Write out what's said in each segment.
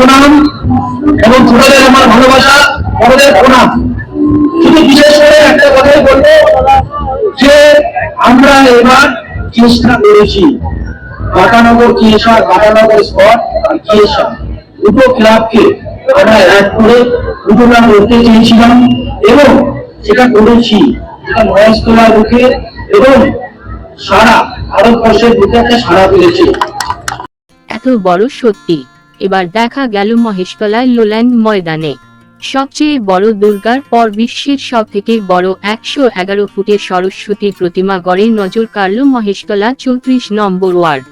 প্রণাম এবং ছোটদের আমার ভালোবাসা বড়দের প্রণাম। শুধু বিশেষ করে একটা কথাই বলব যে আমরা এবার চেষ্টা করেছি বাটানগর কিয়েশা বাটানগর স্পট আর কিয়েশা দুটো ক্লাবকে আমরা এক করে দুটো ক্লাব করতে চেয়েছিলাম এবং সেটা করেছি। সেটা মহেশতলার রুখে এবং সারা ভারতবর্ষের বুকে একটা সারা পেয়েছে। এত বড় সত্যি। এবার দেখা গেল মহেশতলায় লোল্যান্ড ময়দানে। সবচেয়ে বড় দুর্গার পর বিশ্বের সব থেকে বড় একশো এগারো ফুটের সরস্বতী প্রতিমা গড়ে নজর কাড়ল মহেশতলা চৌত্রিশ নম্বর ওয়ার্ড।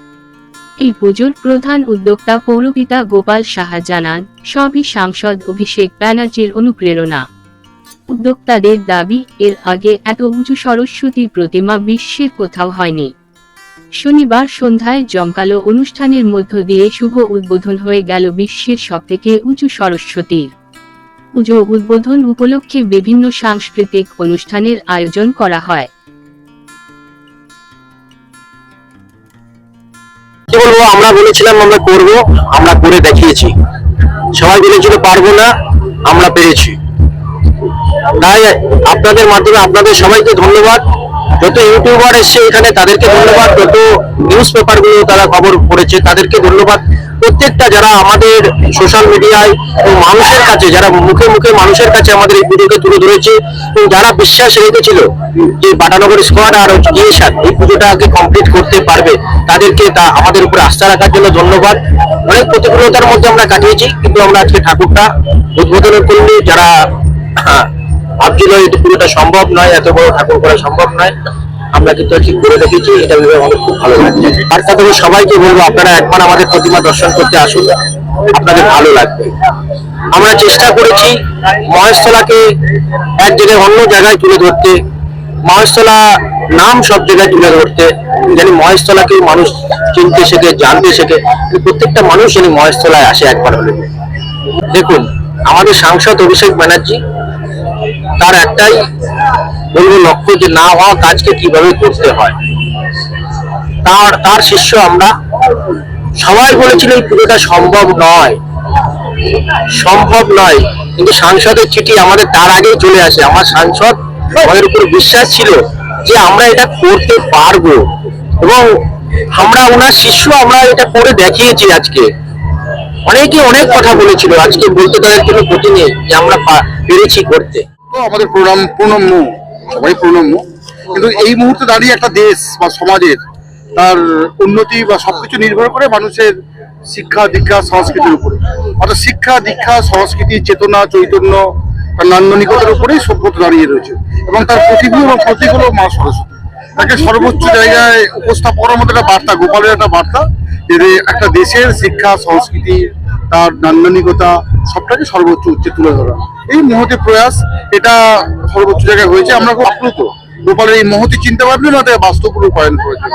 এই পুজোর প্রধান উদ্যোক্তা পৌরপিতা গোপাল সাহা জানান, সবই সাংসদ অভিষেক ব্যানার্জির অনুপ্রেরণা। উদ্যোক্তাদের দাবি, এর আগে এত উঁচু সরস্বতী প্রতিমা বিশ্বের কোথাও হয়নি। শনিবার সন্ধ্যায় জমকালো অনুষ্ঠানের মধ্য দিয়ে শুভ উদ্বোধন হয়ে গেল বিশ্বের সবথেকে উঁচু সরস্বতীর। পুজো উদ্বোধন উপলক্ষে বিভিন্ন সাংস্কৃতিক অনুষ্ঠানের আয়োজন করা হয়। আমরা বলেছিলাম আমরা করব, আমরা করে দেখিয়েছি। সবাই বলেছিল পারব না, আমরা পেরেছি। তাই আপনাদের মাধ্যমে আপনাদের সবাইকে ধন্যবাদ। যত ইউটিউবার এসছে এখানে তাদেরকে ধন্যবাদ, যত নিউজ পেপারগুলো তারা খবর পড়েছে তাদেরকে ধন্যবাদ। প্রত্যেকটা যারা আমাদের সোশ্যাল মিডিয়ায় মানুষের কাছে, যারা মুখে মুখে মানুষের কাছে আমাদের এই পুজোকে তুলে ধরেছে এবং যারা বিশ্বাস রেখেছিল যে বাটানগর স্কোয়াড আর গিয়েসার এই পুজোটাকে কমপ্লিট করতে পারবে, তাদেরকে তা আমাদের উপরে আস্থা রাখার জন্য ধন্যবাদ। অনেক প্রতিকূলতার মধ্যে আমরা কাটিয়েছি, কিন্তু আমরা আজকে ঠাকুরটা উদ্বোধন করলে যারা ভাবছিল এই পুরোটা সম্ভব নয়, এত বড় ঠাকুর করা সম্ভব নয়। আমরা কিন্তু ঠিক করে দেখেছি এটা ভেবে আমাদের খুব ভালো লাগছে। আর তাদের সবাইকে বলব, আপনারা একবার আমাদের প্রতিমা দর্শন করতে আসুন, আপনাদের ভালো লাগবে। আমরা চেষ্টা করেছি মহেশতলাকে এক জায়গায় অন্য জায়গায় তুলে ধরতে, মহেশতলা নাম সব জায়গায় তুলে ধরতে জানি মহেশতলাকে মানুষ চিনতে শেখে, জানতে শেখে প্রত্যেকটা মানুষ জানি মহেশতলায় আসে একবার হলে। দেখুন, আমাদের সাংসদ অভিষেক ব্যানার্জি তার একটাই বলব লক্ষ্য যে না হওয়া কাজকে কীভাবে করতে হয়। তার তার শিষ্য আমরা সবাই বলেছিল এই পুরোটা সম্ভব নয়। সম্ভব নয়। কিন্তু সাংসদের চিঠি আমাদের তার আগেই চলে আসে। আমার সাংসদ আমাদের উপর বিশ্বাস ছিল যে আমরা এটা করতে পারব। এবং আমরা, ওনার শিষ্য আমরা এটা করে দেখিয়েছি আজকে। অনেকে অনেক কথা বলেছিল, আজকে বলতে তাদের কোনো গতি নেই যে আমরা পেরেছি করতে। তো আমাদের প্রণাম, প্রণম্য সবাই প্রণম্য। কিন্তু এই মুহূর্তে দাঁড়িয়ে একটা দেশ বা সমাজের তার উন্নতি বা সবকিছু নির্ভর করে মানুষের শিক্ষা, দীক্ষা, সংস্কৃতির উপরে। অর্থাৎ শিক্ষা, দীক্ষা, সংস্কৃতি, চেতনা, চৈতন্য, তার নান্দনিকতার উপরেই সভ্যতা দাঁড়িয়ে রয়েছে। এবং তার প্রতিভূ এবং প্রতীক হলো মা সরস্বতী। তাকে সর্বোচ্চ জায়গায় উপস্থাপন করার মতো একটা বার্তা, গোপালের একটা বার্তা, যে একটা দেশের শিক্ষা, সংস্কৃতি তার নান্দনিকতা সবটাকে সর্বোচ্চ উচ্চে তুলে ধরা। এই মহতি প্রয়াস এটা সর্বোচ্চ জায়গায় হয়েছে। আমরা খুব আপ্লুত। গোপালের এই মহতি চিন্তা না বাস্তব রূপায়ণ করেছে।